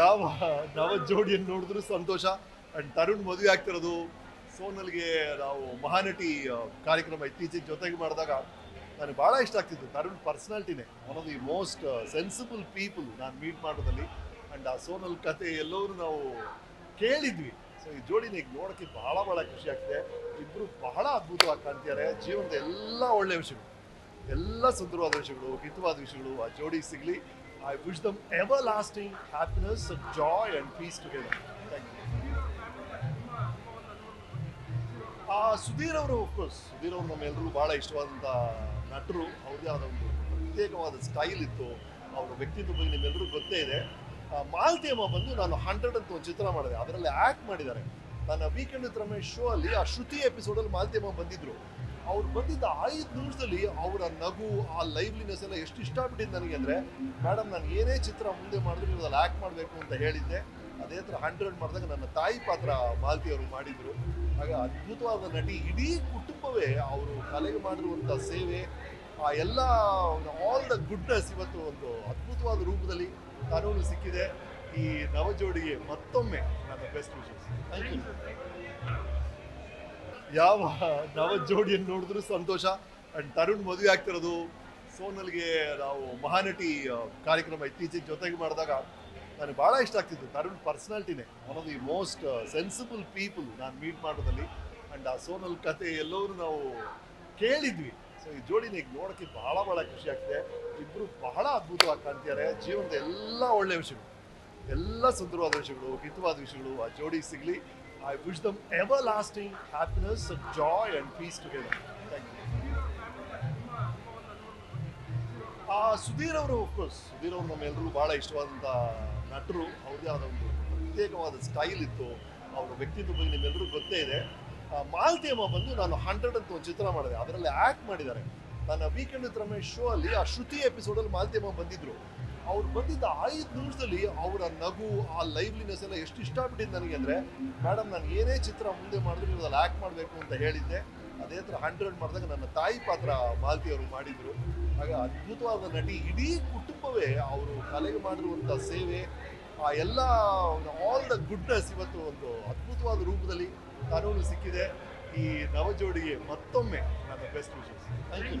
ಯಾವ ಯಾವ ಜೋಡಿಯನ್ನು ನೋಡಿದ್ರು ಸಂತೋಷ. ಅಂಡ್ ತರುಣ್ ಮದುವೆ ಆಗ್ತಿರೋದು ಸೋನಲ್ಗೆ ನಾವು ಮಹಾನಟಿ ಕಾರ್ಯಕ್ರಮ ಇತ್ತೀಚೆಗೆ ಜೊತೆಗೆ ಮಾಡಿದಾಗ ನನಗೆ ಭಾಳ ಇಷ್ಟ ಆಗ್ತಿತ್ತು. Tarun ಪರ್ಸನಾಲಿಟಿನೇ one of the most sensible people ನಾನು ಮೀಟ್ ಮಾಡೋದಲ್ಲಿ. ಅಂಡ್ ಆ ಸೋನಲ್ ಕತೆ ಎಲ್ಲರೂ ನಾವು ಕೇಳಿದ್ವಿ. ಸೊ ಈ ಜೋಡಿನ ನೋಡೋಕ್ಕೆ ಭಾಳ ಭಾಳ ಖುಷಿ ಆಗ್ತಿದೆ. ಇಬ್ಬರು ಬಹಳ ಅದ್ಭುತವಾಗಿ ಕಾಣ್ತಿದ್ದಾರೆ. ಜೀವನದ ಎಲ್ಲ ಒಳ್ಳೆಯ ವಿಷಯಗಳು, ಎಲ್ಲ ಸುಂದರವಾದ ವಿಷಯಗಳು, ಹಿತವಾದ ವಿಷಯಗಳು ಆ ಜೋಡಿ ಸಿಗಲಿ. I wish them everlasting happiness joy and peace together Thank you. ಆ ಸುಧೀರ್ ಅವರು ಕೋರ್ಸ್ ಸುಧೀರ್ ಅವರು ನಮ್ಮೆಲ್ಲರೂ ಭಾಳ ಇಷ್ಟವಾದಂಥ ನಟರು. ಅವ್ರದ್ದೇ ಆದ ಒಂದು ಪ್ರತ್ಯೇಕವಾದ ಸ್ಟೈಲ್ ಇತ್ತು. ಅವರ ವ್ಯಕ್ತಿತ್ವ ಬಗ್ಗೆ ನಿಮ್ಮೆಲ್ಲರೂ ಗೊತ್ತೇ ಇದೆ. ಆ, ಮಾಲತಿ ಅಮ್ಮ ಬಂದು ನಾನು ಹಂಡ್ರೆಡ್ ಅಂತ ಒಂದು ಚಿತ್ರ ಮಾಡಿದೆ. ಅದರಲ್ಲಿ ಆ್ಯಕ್ಟ್ ಮಾಡಿದ್ದಾರೆ. ನನ್ನ ವೀಕೆಂಡ್ ವಿತ್ ರಮೇಶ್ ಶೋ ಅಲ್ಲಿ ಆ ಶ್ರುತಿ ಎಪಿಸೋಡಲ್ಲಿ ಮಾಲ್ತೇಮ ಬಂದಿದ್ರು. ಅವ್ರು ಬಂದಿದ್ದ ಐದು ನಿಮಿಷದಲ್ಲಿ ಅವರ ನಗು, ಆ ಲೈವ್ಲಿನೆಸ್ ಎಲ್ಲ ಎಷ್ಟು ಇಷ್ಟ ಆಗ್ಬಿಟ್ಟಿದ್ದು ನನಗೆ ಅಂದರೆ ಮೇಡಮ್ ನಾನು ಏನೇ ಚಿತ್ರ ಮುಂದೆ ಮಾಡಿದ್ರು ನೀವು ಅದ್ರಲ್ಲಿ ಆ್ಯಕ್ಟ್ ಮಾಡಬೇಕು ಅಂತ ಹೇಳಿದ್ದೆ. ಅದೇ ಥರ ಹಂಡ್ರೆಡ್ ಮಾಡಿದಾಗ ನನ್ನ ತಾಯಿ ಪಾತ್ರ ಮಾಲತಿ ಅವರು ಮಾಡಿದರು. ಹಾಗೆ ಅದ್ಭುತವಾದ ನಟಿ ಇಡೀ ಕುಟುಂಬವೇ ಅವರು ಕಲೆಗೆ ಮಾಡಿರುವಂಥ ಸೇವೆ, ಆ ಎಲ್ಲ ಆಲ್ ದ ಗುಡ್ನೆಸ್ ಇವತ್ತು ಒಂದು ಅದ್ಭುತವಾದ ರೂಪದಲ್ಲಿ ಕಾನೂನು ಸಿಕ್ಕಿದೆ. ಈ ನವಜೋಡಿಗೆ ಮತ್ತೊಮ್ಮೆ ನನ್ನ ಬೆಸ್ಟ್ ವಿಶಸ್ ಥ್ಯಾಂಕ್ ಯು ಯಾವ ನವ ಜೋಡಿಯನ್ನು ನೋಡಿದ್ರು ಸಂತೋಷ. ಅಂಡ್ ತರುಣ್ ಮದುವೆ ಆಗ್ತಿರೋದು ಸೋನಲ್ಗೆ ನಾವು ಮಹಾನಟಿ ಕಾರ್ಯಕ್ರಮ ಇತ್ತೀಚೆಗೆ ಜೊತೆಗೆ ಮಾಡಿದಾಗ ನನಗೆ ಭಾಳ ಇಷ್ಟ ಆಗ್ತಿತ್ತು. Tarun ಪರ್ಸನಾಲಿಟಿನೇ one of the most sensible people ನಾನು ಮೀಟ್ ಮಾಡೋದಲ್ಲಿ. ಅಂಡ್ ಆ ಸೋನಲ್ ಕತೆ ಎಲ್ಲರೂ ನಾವು ಕೇಳಿದ್ವಿ. ಸೊ ಈ ಜೋಡಿನ ಈಗ ನೋಡೋಕ್ಕೆ ಬಹಳ ಬಹಳ ಖುಷಿ ಆಗ್ತಿದೆ. ಇಬ್ಬರು ಬಹಳ ಅದ್ಭುತವಾಗಿ ಕಾಣ್ತಿದ್ದಾರೆ. ಜೀವನದ ಎಲ್ಲ ಒಳ್ಳೆಯ ವಿಷಯಗಳು, ಎಲ್ಲ ಸುಂದರವಾದ ವಿಷಯಗಳು, ಹಿತವಾದ ವಿಷಯಗಳು ಆ ಜೋಡಿ ಸಿಗಲಿ. I wish them everlasting happiness joy and peace together. Thank you. ಆ ಸುಧೀರ್ ಅವರು ಕೋರ್ಸ್ ಸುಧೀರ್ ಅವರು ನಮ್ಮೆಲ್ಲರಿಗೂ ಭಾಳ ಇಷ್ಟವಾದಂಥ ನಟರು ಅವ್ರದ್ದೇ ಆದ ಒಂದು ಪ್ರತ್ಯೇಕವಾದ ಸ್ಟೈಲ್ ಇತ್ತು. ಅವರ ವ್ಯಕ್ತಿತ್ವ ಬಗ್ಗೆ ನಿಮ್ಮೆಲ್ಲರೂ ಗೊತ್ತೇ ಇದೆ. ಆ, ಮಾಲತಿ ಅಮ್ಮ ಬಂದು ನಾನು ಹಂಡ್ರೆಡ್ ಅಂತ ಒಂದು ಚಿತ್ರ ಮಾಡಿದೆ. ಅದರಲ್ಲಿ ಆ್ಯಕ್ಟ್ ಮಾಡಿದ್ದಾರೆ. ನನ್ನ ವೀಕೆಂಡ್ ವಿತ್ ರಮೇಶ್ ಶೋ ಅಲ್ಲಿ ಆ ಶ್ರುತಿ ಎಪಿಸೋಡಲ್ಲಿ ಮಾಲ್ತೇಮ ಬಂದಿದ್ರು. ಅವ್ರು ಬಂದಿದ್ದ ಐದು ನಿಮಿಷದಲ್ಲಿ ಅವರ ನಗು, ಆ ಲೈವ್ಲಿನೆಸ್ ಎಲ್ಲ ಎಷ್ಟು ಇಷ್ಟ ಆಗ್ಬಿಟ್ಟಿದ್ದು ನನಗೆ ಅಂದರೆ, ಮೇಡಮ್, ನಾನು ಏನೇ ಚಿತ್ರ ಮುಂದೆ ಮಾಡಿದ್ರು ಅದ್ರಲ್ಲಿ ಆ್ಯಕ್ಟ್ ಮಾಡಬೇಕು ಅಂತ ಹೇಳಿದ್ದೆ. ಅದೇ ಥರ ಹಂಡ್ರೆಡ್ ಮಾಡಿದಾಗ ನನ್ನ ತಾಯಿ ಪಾತ್ರ ಮಾಲತಿ ಅವರು ಮಾಡಿದರು. ಹಾಗೆ ಅದ್ಭುತವಾದ ನಟಿ ಇಡೀ ಕುಟುಂಬವೇ ಅವರು ಕಲೆಗೆ ಮಾಡಿರುವಂಥ ಸೇವೆ, ಆ ಎಲ್ಲ ಆಲ್ ದ ಗುಡ್ನೆಸ್ ಇವತ್ತು ಒಂದು ಅದ್ಭುತವಾದ ರೂಪದಲ್ಲಿ ಕಾನೂನು ಸಿಕ್ಕಿದೆ. ಈ ನವಜೋಡಿಗೆ ಮತ್ತೊಮ್ಮೆ ನನ್ನ best wishes thank you